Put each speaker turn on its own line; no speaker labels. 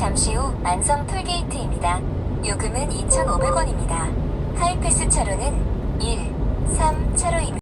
잠시 후 안성 톨게이트입니다. 요금은 2,500원입니다. 하이패스 차로는 1,